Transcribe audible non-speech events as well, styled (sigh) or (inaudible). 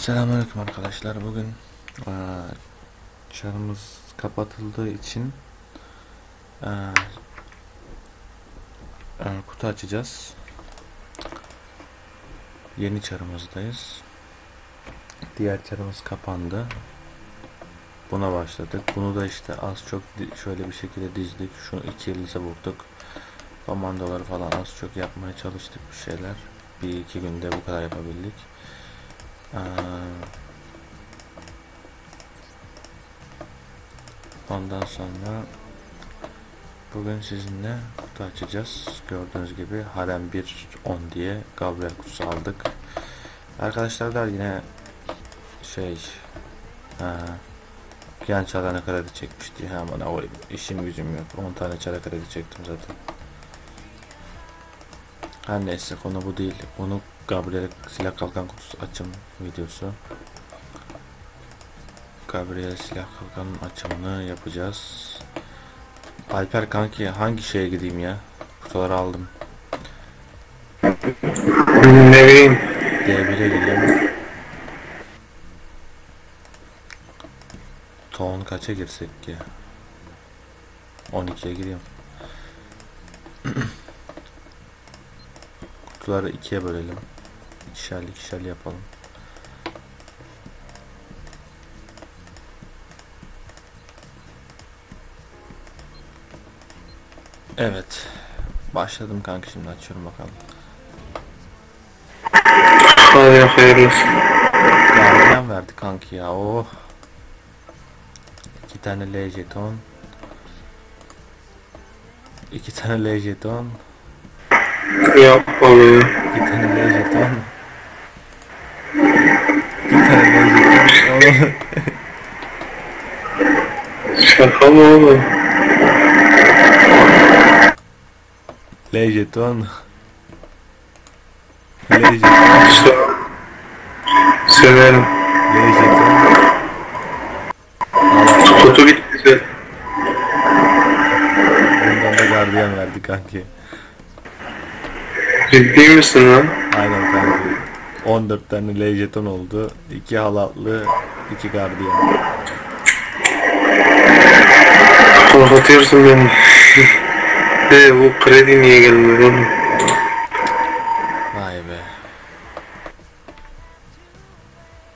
Selamünaleyküm arkadaşlar. Bugün eee çarımız kapatıldığı için eee, eee, kutu açacağız. Yeni çarımızdayız. Diğer çarımız kapandı. Buna başladık. Bunu da işte az çok şöyle bir şekilde dizdik. Şunu iki yıldız'a vurduk. Komandoları falan az çok yapmaya çalıştık bir şeyler. Bir iki günde bu kadar yapabildik. Ee, Ondan sonra bugün sizinle kutu açacağız. Gördüğünüz gibi Harem 1 10 diye Gabriel kutusu aldık. Arkadaşlar da yine şey ee, yan çarana kredi çekmişti. Hemen o işim gücüm yok. 10 tane çara kredi çektim zaten. Her neyse konu bu değil. Bunu Gabriel silah kalkan kutusu açım videosu. Gabriel silah kalkanın açımını yapacağız. Alper kanki hangi şeye gideyim ya? Kutuları aldım. Ne bileyim. D1'e gireyim. Ton kaça girsek ki? 12'ye gireyim. (clears throat) Kutuları ikiye bölelim. İkişerli ikişerli yapalım. Evet. Başladım kanka şimdi açıyorum bakalım. Hadi hayırlısı. Gardiyan verdi kanki ya. Oh. İki tane L jeton. İki tane L jeton. Yapma be. İki tane L jeton. İki tane L jeton. Oğlum. Şaka mı oğlum? L jeton. L jeton. Sö- Söverim. L jeton. Kutu bitti. Bundan da gardiyan verdi kanki. Ciddi misin lan? Aynen kanki. 14 tane L jeton oldu. 2 halatlı, 2 gardiyan. Korkutuyorsun beni. He bu kredi niye gelmiyor oğlum?